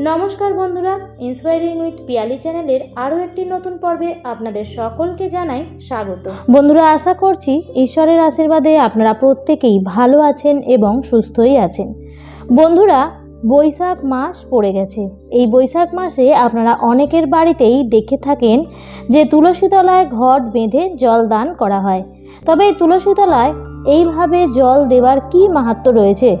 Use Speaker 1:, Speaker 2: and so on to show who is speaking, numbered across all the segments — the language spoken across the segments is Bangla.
Speaker 1: নমস্কার বন্ধুরা ইন্সপায়ারিং উইথ পিয়ালি চ্যানেলের আরও একটি নতুন পর্বে আপনাদের সকলকে জানাই স্বাগত। বন্ধুরা, আশা করছি ঈশ্বরের আশীর্বাদে আপনারা প্রত্যেকেই ভালো আছেন এবং সুস্থই আছেন। বন্ধুরা, বৈশাখ মাস পড়ে গেছে। এই বৈশাখ মাসে আপনারা অনেকের বাড়িতেই দেখে থাকেন যে তুলসী তলায় ঘট বেঁধে জল দান করা হয়। তবে এই তুলসী তলায় এইভাবে জল দেওয়ার কি মাহাত্ম্য রয়েছে?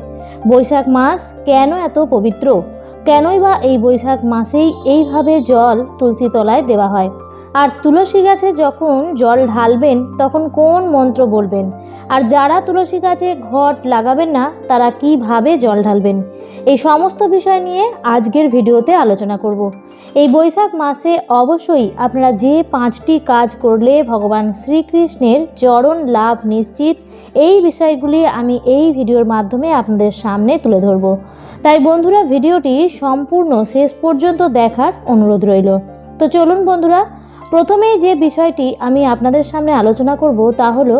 Speaker 1: বৈশাখ মাস কেন এত পবিত্র? কেনই বা এই বৈশাখ মাসেই এইভাবে জল তুলসী তলায় দেওয়া হয়? আর তুলসী গাছে যখন জল ঢালবেন, তখন কোন মন্ত্র বলবেন? আর যারা তুলসী গাছে ঘট লাগাবেন না, তারা কীভাবে জল ঢালবেন? এই সমস্ত বিষয় নিয়ে আজকের ভিডিওতে আলোচনা করব। এই বৈশাখ মাসে অবশ্যই আপনারা যে পাঁচটি কাজ করলে ভগবান শ্রীকৃষ্ণের চরণ লাভ নিশ্চিত, এই বিষয়গুলি আমি এই ভিডিওর মাধ্যমে আপনাদের সামনে তুলে ধরব। তাই বন্ধুরা, ভিডিওটি সম্পূর্ণ শেষ পর্যন্ত দেখার অনুরোধ রইল। তো চলুন বন্ধুরা, প্রথমেই যে বিষয়টি আমি আপনাদের সামনে আলোচনা করব তা হলো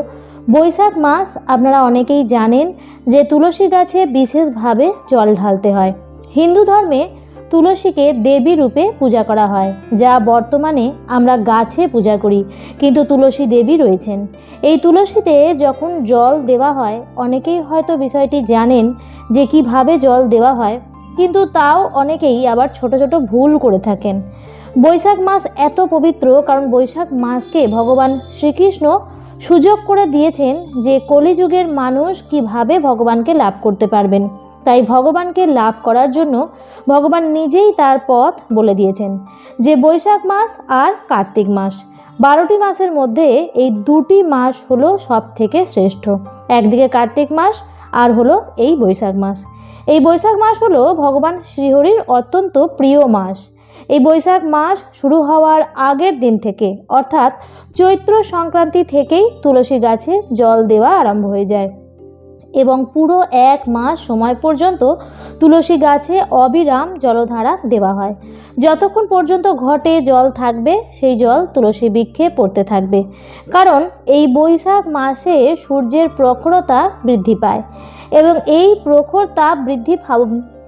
Speaker 1: বৈশাখ মাস আপনারা অনেকেই জানেন যে তুলসী গাছে বিশেষভাবে জল ঢালতে হয়। হিন্দু ধর্মে তুলসীকে দেবী রূপে পূজা করা হয়, যা বর্তমানে আমরা গাছে পূজা করি, কিন্তু তুলসী দেবী রয়েছেন। এই তুলসীতে যখন জল দেওয়া হয়, অনেকেই হয়তো বিষয়টি জানেন যে কীভাবে জল দেওয়া হয়, কিন্তু তাও অনেকেই আবার ছোট ছোট ভুল করে থাকেন। বৈশাখ মাস এত পবিত্র, কারণ বৈশাখ মাসকে ভগবান শ্রীকৃষ্ণ সুযোগ করে দিয়েছেন যে কলিযুগের মানুষ কীভাবে ভগবানকে লাভ করতে পারবেন। তাই ভগবানকে লাভ করার জন্য ভগবান নিজেই তার পথ বলে দিয়েছেন যে বৈশাখ মাস আর কার্তিক মাস। বারোটি মাসের মধ্যে এই দুটি মাস হলো সব থেকে শ্রেষ্ঠ। একদিকে কার্তিক মাস আর হলো এই বৈশাখ মাস। এই বৈশাখ মাস হলো ভগবান শ্রীহরির অত্যন্ত প্রিয় মাস। এই বৈশাখ মাস শুরু হওয়ার আগের দিন থেকে, অর্থাৎ চৈত্র সংক্রান্তি থেকেই তুলসী গাছে জল দেওয়া আরম্ভ হয়ে যায়। এবং পুরো এক মাস সময় পর্যন্ত তুলসী গাছে অবিরাম জলধারা দেওয়া হয়। যতক্ষণ পর্যন্ত ঘটে জল থাকবে, সেই জল তুলসী বৃক্ষে পড়তে থাকবে। কারণ এই বৈশাখ মাসে সূর্যের প্রখরতা বৃদ্ধি পায় এবং এই প্রখর তাপ বৃদ্ধি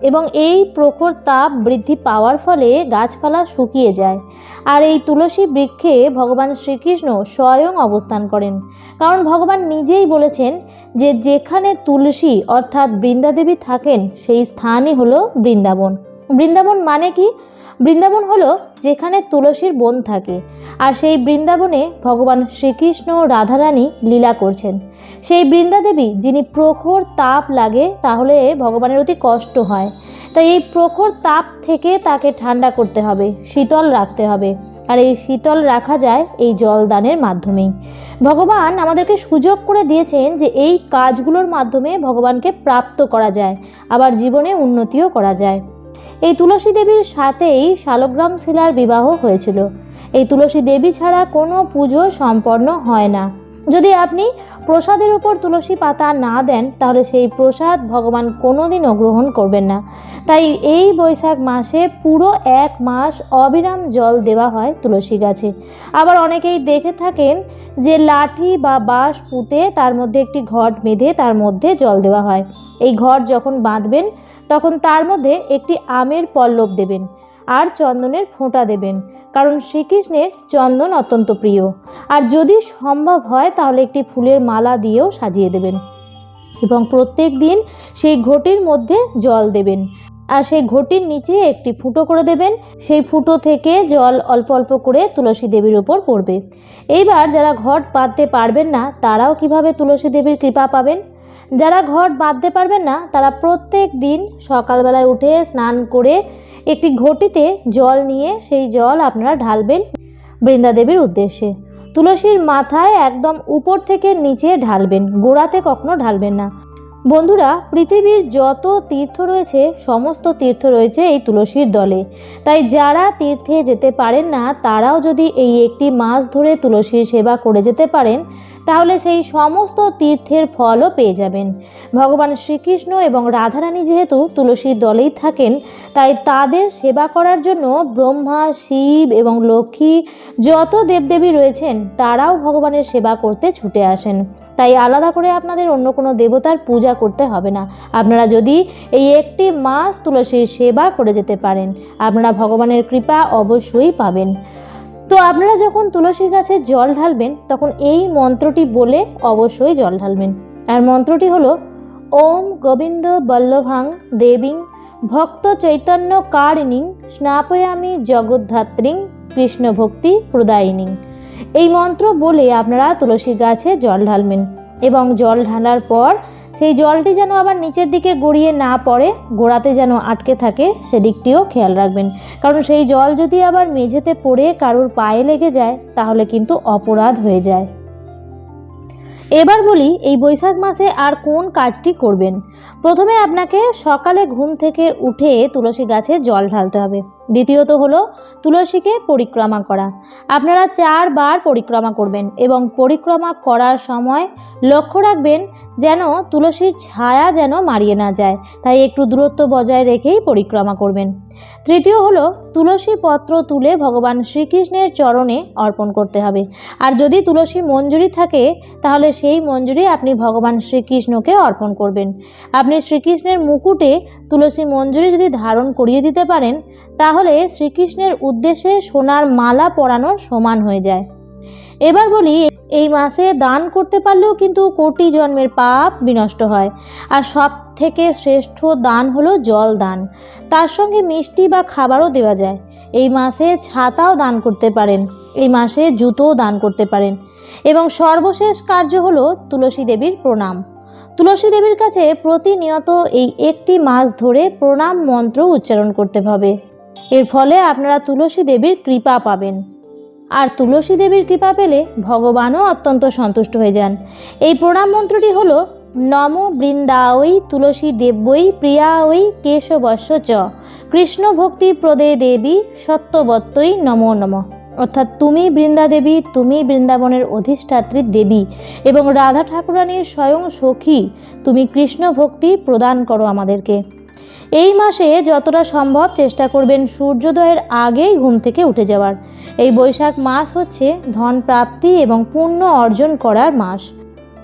Speaker 1: এবং এই প্রখর তাপ বৃদ্ধি পাওয়ার ফলে গাছপালা শুকিয়ে যায়। আর এই তুলসী বৃক্ষে ভগবান শ্রীকৃষ্ণ স্বয়ং অবস্থান করেন। কারণ ভগবান নিজেই বলেছেন যে যেখানে তুলসী অর্থাৎ বৃন্দাদেবী থাকেন, সেই স্থানই হলো বৃন্দাবন। বৃন্দাবন মানে কি? বৃন্দাবন হলো যেখানে তুলসীর বন থাকে। আর সেই বৃন্দাবনে ভগবান শ্রীকৃষ্ণ রাধারানী লীলা করছেন। সেই বৃন্দাদেবী যিনি প্রখর তাপ লাগে, তাহলে ভগবানের অতি কষ্ট হয়। তাই এই প্রখর তাপ থেকে তাকে ঠান্ডা করতে হবে, শীতল রাখতে হবে। আর এই শীতল রাখা যায় এই জলদানের মাধ্যমেই। ভগবান আমাদেরকে সুযোগ করে দিয়েছেন যে এই কাজগুলোর মাধ্যমে ভগবানকে প্রাপ্ত করা যায়, আবার জীবনে উন্নতিও করা যায়। এই তুলসী দেবীর সাথেই শালগ্রাম শিলার বিবাহ হয়েছিল। এই তুলসী দেবী ছাড়া কোনো পুজো সম্পন্ন হয় না। যদি আপনি প্রসাদের উপর তুলসী পাতা না দেন, তাহলে সেই প্রসাদ ভগবান কোনোদিনও গ্রহণ করবেন না। তাই এই বৈশাখ মাসে পুরো এক মাস অবিরাম জল দেওয়া হয় তুলসী গাছে। আবার অনেকেই দেখে থাকেন যে লাঠি বা বাঁশ পুঁতে তার মধ্যে একটি ঘট বেঁধে তার মধ্যে জল দেওয়া হয়। এই ঘট যখন বাঁধবেন তখন তার মধ্যে একটি আমের পল্লব দেবেন আর চন্দনের ফোঁটা দেবেন, কারণ শ্রীকৃষ্ণের চন্দন অত্যন্ত প্রিয়। আর যদি সম্ভব হয়, তাহলে একটি ফুলের মালা দিয়েও সাজিয়ে দেবেন। এবং প্রত্যেক দিন সেই ঘটির মধ্যে জল দেবেন। আর সেই ঘটির নিচে একটি ফুটো করে দেবেন। সেই ফুটো থেকে জল অল্প অল্প করে তুলসী দেবীর উপর পড়বে। এইবার যারা ঘট বাঁধতে পারবেন না, তারাও কীভাবে তুলসী দেবীর কৃপা পাবেন? যারা ঘট বাঁধতে পারবেন না, তারা প্রত্যেক দিন সকালবেলায় উঠে স্নান করে একটি ঘটিতে জল নিয়ে সেই জল আপনারা ঢালবেন বৃন্দাদেবীর উদ্দেশ্যে। তুলসীর মাথায় একদম উপর থেকে নিচে ঢালবেন, গোড়াতে কখনো ঢালবেন না। বন্ধুরা, পৃথিবীর যত তীর্থ রয়েছে, সমস্ত তীর্থ রয়েছে এই তুলসীর দলে। তাই যারা তীর্থে যেতে পারেন না, তারাও যদি এই একটি মাস ধরে তুলসীর সেবা করে যেতে পারেন, তাহলে সেই সমস্ত তীর্থের ফলও পেয়ে যাবেন। ভগবান শ্রীকৃষ্ণ এবং রাধারানী যেহেতু তুলসীর দলেই থাকেন, তাই তাদের সেবা করার জন্য ব্রহ্মা, শিব এবং লক্ষ্মী যত দেবদেবী রয়েছেন, তারাও ভগবানের সেবা করতে ছুটে আসেন। তাই আলাদা করে আপনাদের অন্য কোনো দেবতার পূজা করতে হবে না। আপনারা যদি এই একটি মাস তুলসীর সেবা করে যেতে পারেন, আপনারা ভগবানের কৃপা অবশ্যই পাবেন। তো আপনারা যখন তুলসীর গাছে জল ঢালবেন, তখন এই মন্ত্রটি বলে অবশ্যই জল ঢালবেন। আর মন্ত্রটি হলো, ওম গোবিন্দ বল্লভাং দেবীং ভক্ত চৈতন্য কারিণীং স্নাপয়ামি জগদ্ধাত্রীং কৃষ্ণ ভক্তি প্রদায়িনী। এই মন্ত্র বলে আপনারা তুলসী গাছে জল ঢালবেন এবং জল ঢালার পর সেই জলটি যেন আবার নিচের দিকে গড়িয়ে না পড়ে, গোড়াতে যেন আটকে থাকে, সেদিকটিও খেয়াল রাখবেন। কারণ সেই জল যদি আবার মেঝেতে পড়ে কারোর পায়ে লেগে যায়, তাহলে কিন্তু অপরাধ হয়ে যায়। এবার বলি এই বৈশাখ মাসে আর কোন কাজটি করবেন। প্রথমে আপনাকে সকালে ঘুম থেকে উঠে তুলসী গাছে জল ঢালতে হবে। দ্বিতীয়ত হলো তুলসীকে পরিক্রমা করা। আপনারা চারবার পরিক্রমা করবেন এবং পরিক্রমা করার সময় লক্ষ্য রাখবেন যেন তুলসীর ছায়া যেন মারিয়ে না যায়। তাই একটু দূরত্ব বজায় রেখেই পরিক্রমা করবেন। তৃতীয় হলো, তুলসী পত্র তুলে ভগবান শ্রীকৃষ্ণের চরণে অর্পণ করতে হবে। আর যদি তুলসী মঞ্জুরি থাকে, তাহলে সেই মঞ্জুরি আপনি ভগবান শ্রীকৃষ্ণকে অর্পণ করবেন। আপনি শ্রীকৃষ্ণের মুকুটে তুলসী মঞ্জুরি যদি ধারণ করিয়ে দিতে পারেন, তাহলে শ্রীকৃষ্ণের উদ্দেশ্যে সোনার মালা পরানোর সমান হয়ে যায়। এবার বলি এই মাসে দান করতে পারলেও কিন্তু কোটি জন্মের পাপ বিনষ্ট হয়। আর সব থেকে শ্রেষ্ঠ দান হলো জল দান। তার সঙ্গে মিষ্টি বা খাবারও দেওয়া যায়। এই মাসে ছাতাও দান করতে পারেন। এই মাসে জুতোও দান করতে পারেন। এবং সর্বশেষ কার্য হলো তুলসী দেবীর প্রণাম। তুলসী দেবীর কাছে প্রতিনিয়ত এই একটি মাস ধরে প্রণাম মন্ত্র উচ্চারণ করতে হবে। এর ফলে আপনারা তুলসী দেবীর কৃপা পাবেন। আর তুলসী দেবীর কৃপা পেলে ভগবানও অত্যন্ত সন্তুষ্ট হয়ে যান। এই প্রণাম মন্ত্রটি হল, নম বৃন্দাওই তুলসী দেব্যই প্রিয়াওই কেশবস্য চ। কৃষ্ণ ভক্তি প্রদে দেবী সত্যবত্তই নমো নম। অর্থাৎ তুমি বৃন্দা দেবী, তুমি বৃন্দাবনের অধিষ্ঠাত্রী দেবী এবং রাধা ঠাকুরানীর স্বয়ং সখী, তুমি কৃষ্ণ ভক্তি প্রদান করো আমাদেরকে। এই মাসে যতটা সম্ভব চেষ্টা করবেন সূর্যোদয়ের আগেই ঘুম থেকে উঠে যাওয়ার। এই বৈশাখ মাস হচ্ছে ধন প্রাপ্তি এবং পুণ্য অর্জন করার মাস।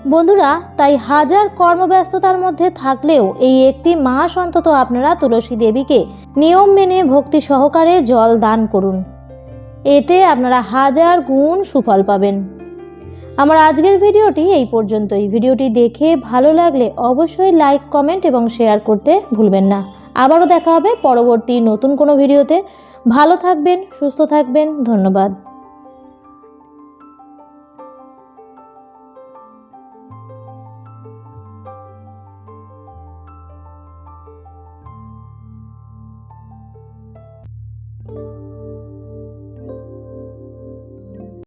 Speaker 1: বন্ধুরা, তাই হাজার কর্মব্যস্ততার মধ্যে থাকলেও এই একটি মাস অন্তত আপনারা তুলসী দেবীকে নিয়ম মেনে ভক্তি সহকারে জল দান করুন। এতে আপনারা হাজার গুণ সুফল পাবেন। আমার আজকের ভিডিওটি এই পর্যন্তই। ভিডিওটি দেখে ভালো লাগলে অবশ্যই লাইক, কমেন্ট এবং শেয়ার করতে ভুলবেন না। আবারও দেখা হবে পরবর্তী নতুন কোনো ভিডিওতে। ভালো থাকবেন, সুস্থ থাকবেন। ধন্যবাদ।